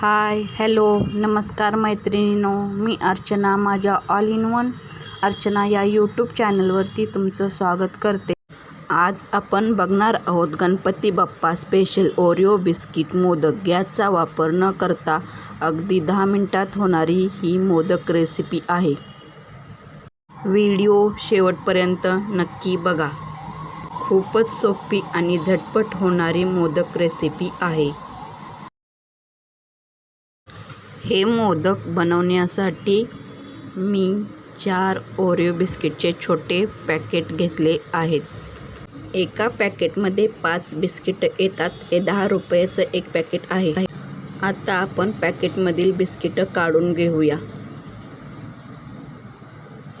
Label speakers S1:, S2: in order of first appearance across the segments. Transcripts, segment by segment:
S1: Hi hello नमस्कार मैत्रिणींनो. मी अर्चना माझ्या ऑल इन वन अर्चना या यूट्यूब चॅनलवरती तुमचं स्वागत करते. आज आपण बघणार आहोत Ganpati Bappa special Oreo biscuit modak. याचा वापर न करता अगदी दहा मिनटात होणारी ही मोदक रेसिपी आहे. व्हिडिओ शेवटपर्यंत नक्की बघा. खूपच सोपी आणि झटपट होणारी मोदक रेसिपी आहे. हे मोदक बनवण्यासाठी मी चार ओरिओ बिस्किटचे छोटे पॅकेट घेतले आहेत. एका पॅकेटमध्ये पाच बिस्किट येतात. हे दहा रुपयाचं एक पॅकेट आहे. आता आपण पॅकेटमधील बिस्किटं काढून घेऊया.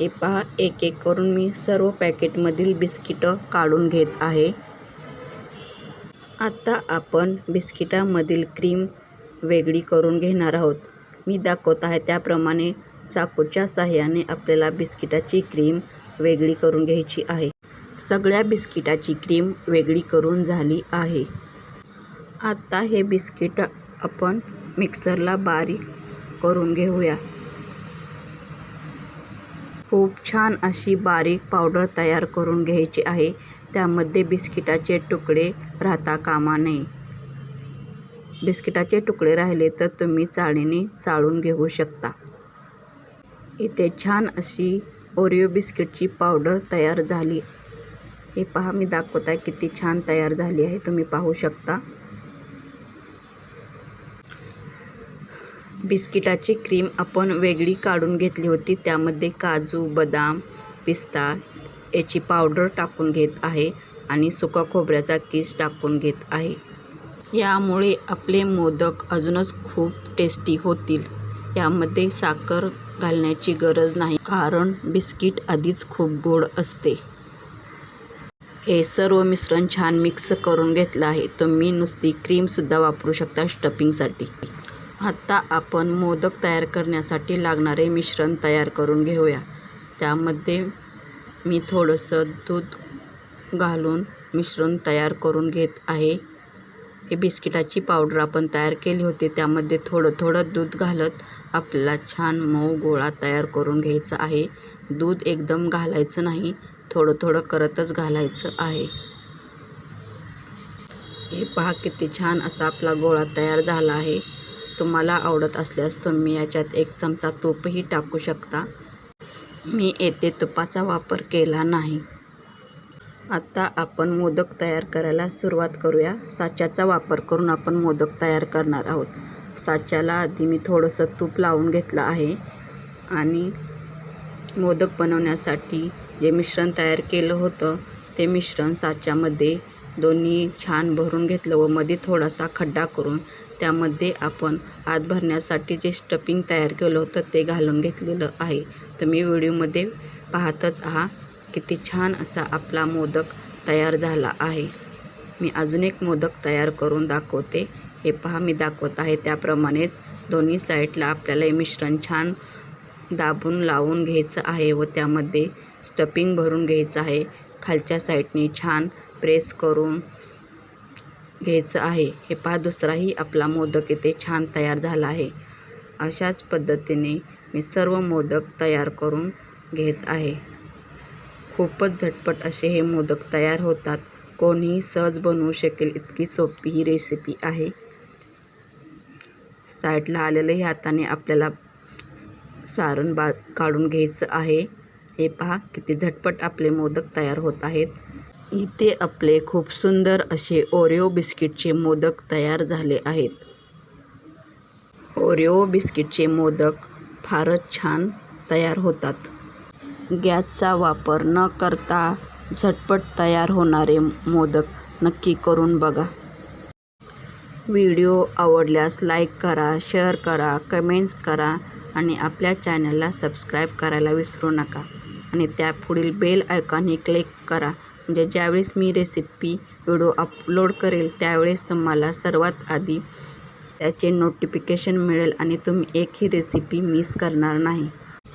S1: हे पहा एक एक करून मी सर्व पॅकेटमधील बिस्किटं काढून घेत आहे. आता आपण बिस्किटामधील क्रीम वेगळी करून घेणार आहोत. मी दाखवत आहे. त्याप्रमाणे चाकूच्या साहाय्याने आपल्याला बिस्किटाची क्रीम वेगळी करून घ्यायची आहे. सगळ्या बिस्किटाची क्रीम वेगळी करून झाली आहे. आता हे बिस्किट आपण मिक्सरला बारीक करून घेऊया. खूप छान अशी बारीक पावडर तयार करून घ्यायची आहे. त्यामध्ये बिस्किटाचे तुकडे राहता कामा नये. बिस्किटाचे तुकडे राहिले तर तुम्ही चाळणीने चाळून घेऊ शकता. इथे छान अशी ओरिओ बिस्किटची पावडर तयार झाली. हे पहा मी दाखवत आहे किती छान तयार झाली आहे. तुम्ही पाहू शकता. बिस्किटाची क्रीम आपण वेगळी काढून घेतली होती. त्यामध्ये काजू बदाम पिस्ता याची पावडर टाकून घेत आहे आणि सुका खोबऱ्याचा किस टाकून घेत आहे. यामुळे आपले मोदक अजूनच खूप टेस्टी होतील. यामध्ये साखर घालण्याची गरज नाही कारण बिस्किट आधीच खूप गोड असते. हे सर्व मिश्रण छान मिक्स करून घेतलं आहे. तुम्ही नुसती क्रीमसुद्धा वापरू शकता स्टफिंगसाठी आता आपण मोदक तयार करण्यासाठी लागणारे मिश्रण तयार करून घेऊया. त्यामध्ये मी थोडंसं दूध घालून मिश्रण तयार करून घेत आहे. हे बिस्किटाची पावडर आपण तयार केली होती त्यामध्ये थोडं थोडं दूध घालत आपला छान मऊ गोळा तयार करून घ्यायचा आहे. दूध एकदम घालायचं नाही थोडं थोडं करतच घालायचं आहे. हे पहा किती छान असा आपला गोळा तयार झाला आहे. तुम्हाला आवडत असल्यास तुम्ही याच्यात एक चमचा तूपही टाकू शकता. मी येथे तुपाचा वापर केला नाही. आता आपण मोदक तयार करायला सुरुवात करूया. साच्याचा वापर करून आपण मोदक तयार करणार आहोत. साच्याला आधी मी थोडंसं तूप लावून घेतलं आहे आणि मोदक बनवण्यासाठी जे मिश्रण तयार केलं होतं ते मिश्रण साच्यामध्ये दोन्ही छान भरून घेतलं व मध्ये थोडासा खड्डा करून त्यामध्ये आपण आत भरण्यासाठी जे स्टपिंग तयार केलं होतं ते घालून घेतलेलं आहे. तुम्ही व्हिडिओमध्ये पाहतच आहात. किती छान असा आपला मोदक तयार झाला आहे. मी अजून एक मोदक तयार करून दाखवते. हे पहा मी दाखवत आहे त्याप्रमाणेच दोन्ही साईडला आपल्याला हे मिश्रण छान दाबून लावून घ्यायचं आहे व त्यामध्ये स्टपिंग भरून घ्यायचं आहे. खालच्या साईडने छान प्रेस करून घ्यायचं आहे. हे पहा दुसराही आपला मोदक इथे छान तयार झाला आहे. अशाच पद्धतीने मी सर्व मोदक तयार करून घेत आहे. खूपच झटपट असे हे मोदक तयार होतात. कोणीही सहज बनवू शकेल इतकी सोपी ही रेसिपी आहे. साईडला आलेलं हाताने आपल्याला सारण बा काढून घ्यायचं आहे. हे पहा किती झटपट आपले मोदक तयार होत आहेत. इथे आपले खूप सुंदर असे ओरिओ बिस्किटचे मोदक तयार झाले आहेत. ओरिओ बिस्किटचे मोदक फारच छान तयार होतात. गॅसचा वापर न करता झटपट तयार होणारे मोदक नक्की करून बघा. व्हिडिओ आवडल्यास लाईक करा शेअर करा कमेंट्स करा आणि आपल्या चॅनलला सबस्क्राईब करायला विसरू नका. आणि त्या पुढील बेल आयकॉनही क्लिक करा. म्हणजे ज्यावेळेस मी रेसिपी व्हिडिओ अपलोड करेल त्यावेळेस तुम्हाला सर्वात आधी त्याचे नोटिफिकेशन मिळेल आणि तुम्ही एकही रेसिपी मिस करणार नाही.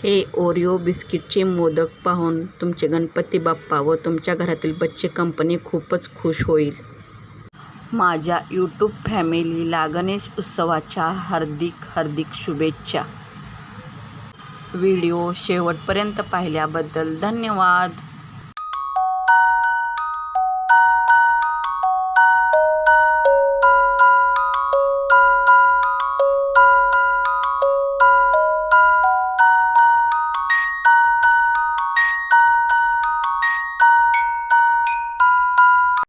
S1: हे ओरिओ बिस्किटचे मोदक पाहून तुमचे गणपती बाप्पा व तुमच्या घरातील बच्चे कंपनी खूपच खुश होईल. माझ्या यूट्यूब फॅमिलीला गणेश उत्सवाच्या हार्दिक हार्दिक शुभेच्छा. व्हिडिओ शेवटपर्यंत पाहिल्याबद्दल धन्यवाद.